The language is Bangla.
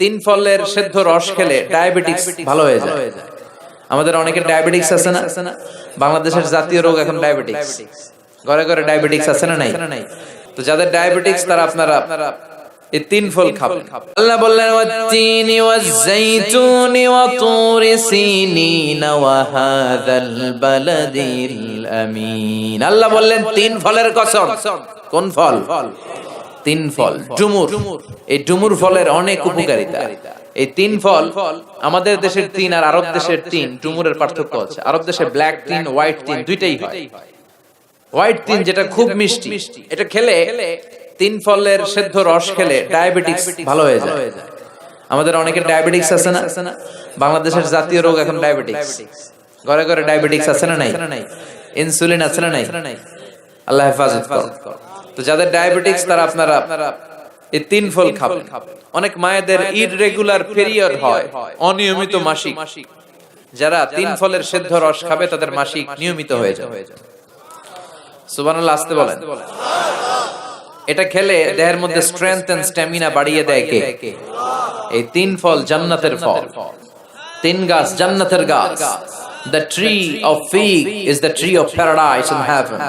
তিন ফলের সেদ্ধ রস খেলে ডায়াবেটিস ভালো হয়ে যায়। আমাদের অনেকের ডায়াবেটিস আছে না? বাংলাদেশের জাতীয় রোগ এখন ডায়াবেটিস। ঘরে ঘরে ডায়াবেটিস আছে না নাই? তো যাদের ডায়াবেটিস তারা আপনারা এই তিন ফল খাবেন। আল্লাহ বললেন সিনিন ওয়া বালাদিল আমিন। আল্লাহ বললেন তিন ফলের কসম। কোন ফল। তিন ফল। ডুমুর। এই ডুমুর ফলের অনেক উপকারিতা। এই তিন ফল আমাদের দেশের তিন আর আরব দেশের তিন। ডুমুরের পার্থক্য আছে। আরব দেশে ব্ল্যাক তিন হোয়াইট তিন দুইটাই হয়। হোয়াইট তিন যেটা খুব মিষ্টি। এটা খেলে তিন ফলের সেদ্ধ রস খেলে ডায়াবেটিস ভালো হয়ে যায়। আমাদের অনেকের ডায়াবেটিস আছে না? বাংলাদেশের জাতীয় রোগ এখন ডায়াবেটিস ঘরে ঘরে ডায়াবেটিস আছে না নাই? ইনসুলিন আছে না নাই? আল্লাহ হেফাজত করো। তো যাদের ডায়াবেটিস তারা আপনারা এই তিন ফল খাবেন। অনেক মায়েদের ইররেগুলার পিরিয়ড হয় অনিয়মিত মাসিক। যারা তিন ফলের সেদ্ধ রস খাবে তাদের মাসিক নিয়মিত হয়ে যাবে। সুবহানাল্লাহ আসতে বলেন। এটা খেলে দেহের মধ্যে স্ট্রেংথ এন্ড স্ট্যামিনা বাড়িয়ে দেয় কে? এই তিন ফল জান্নাতের ফল। তিন গাছ জান্নাতের গাছ। The tree of fig is the tree of paradise in heaven